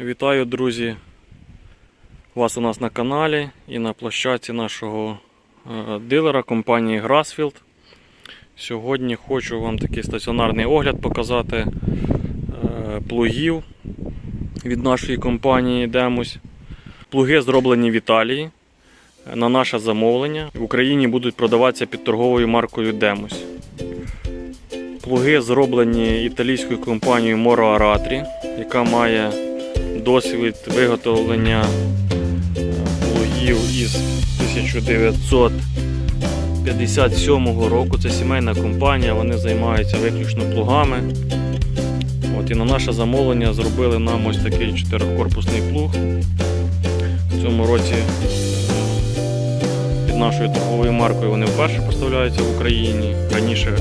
Вітаю, друзі! Вас у нас на каналі і на площадці нашого е, дилера компанії Grassfield. Сьогодні хочу вам такий стаціонарний огляд показати е, плугів від нашої компанії Demus. Плуги зроблені в Італії на наше замовлення. В Україні будуть продаватися під торговою маркою Demus. Плуги зроблені італійською компанією Moro Aratri, яка має досвід виготовлення е, плугів із 1957 року. Це сімейна компанія, вони займаються виключно плугами. От і на наше замовлення зробили нам ось такий чотирикорпусний плуг. В цьому році е, під нашою торговою маркою вони вперше поставляються в Україні. Раніше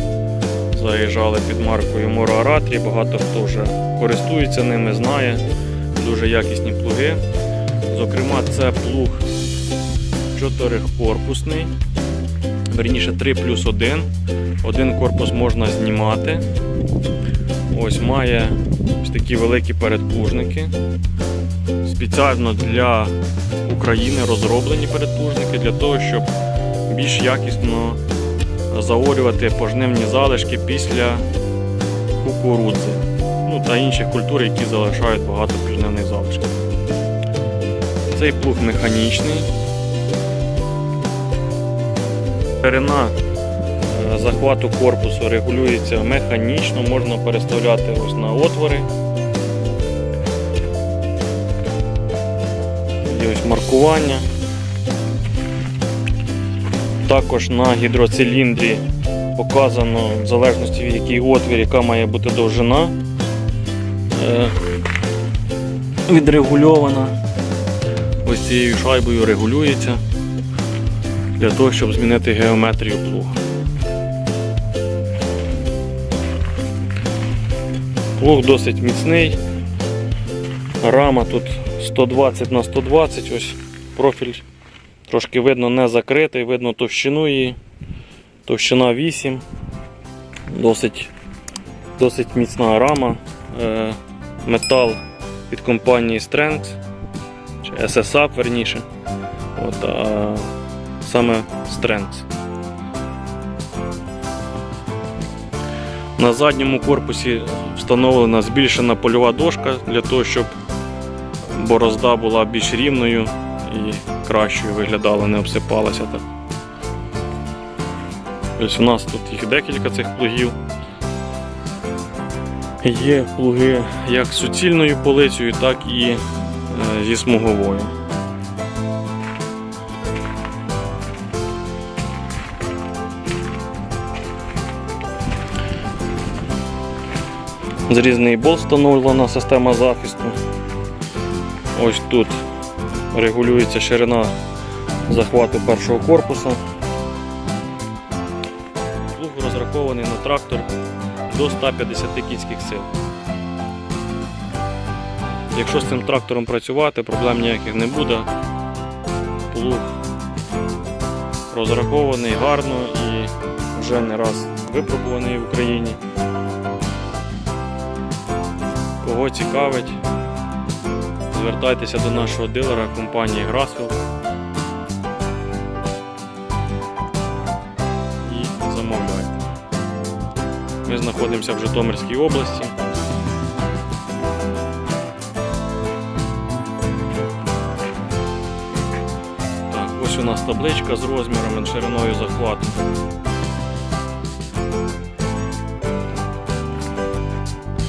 заїжджали під маркою Moro Aratri, багато хто вже користується ними, знає дуже якісні плуги. Зокрема, це плуг чотирикорпусний, верніше 3 плюс 1. Один корпус можна знімати. Ось має ось такі великі передплужники. Спеціально для України розроблені передплужники для того, щоб більш якісно заорювати пожнивні залишки після кукурудзи ну, та інших культур, які залишають багато пожнивних залишків. Цей плуг механічний. Ширина е, захвату корпусу регулюється механічно, можна переставляти ось на отвори. Є ось маркування. Також на гідроциліндрі показано в залежності від який отвір, яка має бути довжина відрегульована. Ось цією шайбою регулюється для того, щоб змінити геометрію плуга. Плуг досить міцний. Рама тут 120 на 120, ось профіль трошки видно не закритий, видно товщину її. Товщина 8. Досить, досить міцна рама. Метал від компанії Strength, чи SSAP верніше. От, а саме Strength. На задньому корпусі встановлена збільшена польова дошка для того, щоб борозда була більш рівною і кращою виглядала, не обсипалася так. Ось у нас тут їх декілька цих плугів. Є плуги як з суцільною полицею, так і е, зі смуговою. Зрізний болт встановлена система захисту. Ось тут регулюється ширина захвату першого корпуса. Плуг розрахований на трактор до 150 кінських сил. Якщо з цим трактором працювати, проблем ніяких не буде. Плуг розрахований гарно і вже не раз випробуваний в Україні. Кого цікавить, звертайтеся до нашого дилера компанії Grassfield і замовляйте. Ми знаходимося в Житомирській області. Так, ось у нас табличка з розмірами, шириною захвату.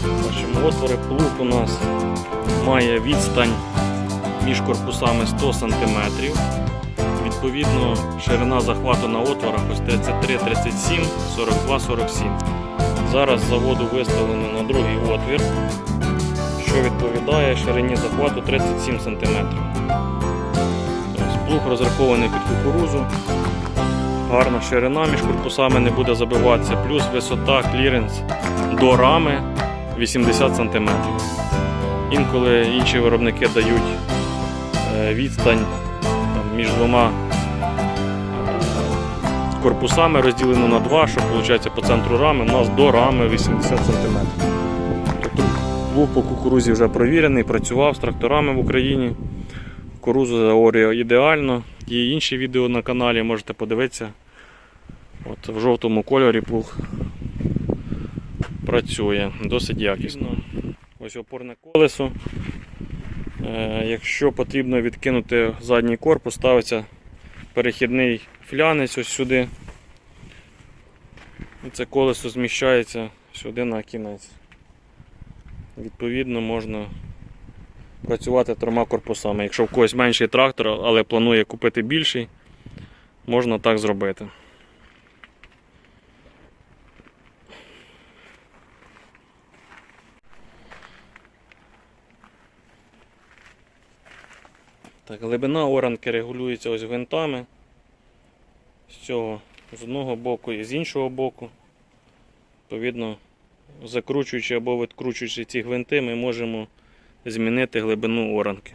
Бачимо отвори, плуг у нас має відстань між корпусами 100 см. Відповідно, ширина захвату на отворах ось 33, 37, 42, 47. Зараз заводу виставлено на другий отвір, що відповідає ширині захвату 37 см. Тобто плуг розрахований під кукурузу. Гарна ширина між корпусами не буде забиватися, плюс висота кліренс до рами 80 см. Інколи інші виробники дають е, відстань між двома корпусами розділено на два, що виходить по центру рами, у нас до рами 80 см. Тобто Плуг по кукурузі вже провірений, працював з тракторами в Україні. Кукурузу заорює ідеально. Є інші відео на каналі, можете подивитися. От в жовтому кольорі плуг працює досить якісно. Ось опорне колесо. Е, Якщо потрібно відкинути задній корпус, ставиться перехідний флянець ось сюди. І це колесо зміщається сюди на кінець. Відповідно, можна працювати трьома корпусами. Якщо в когось менший трактор, але планує купити більший, можна так зробити. Так, глибина оранки регулюється ось гвинтами. З цього з одного боку і з іншого боку. Відповідно, закручуючи або відкручуючи ці гвинти, ми можемо змінити глибину оранки.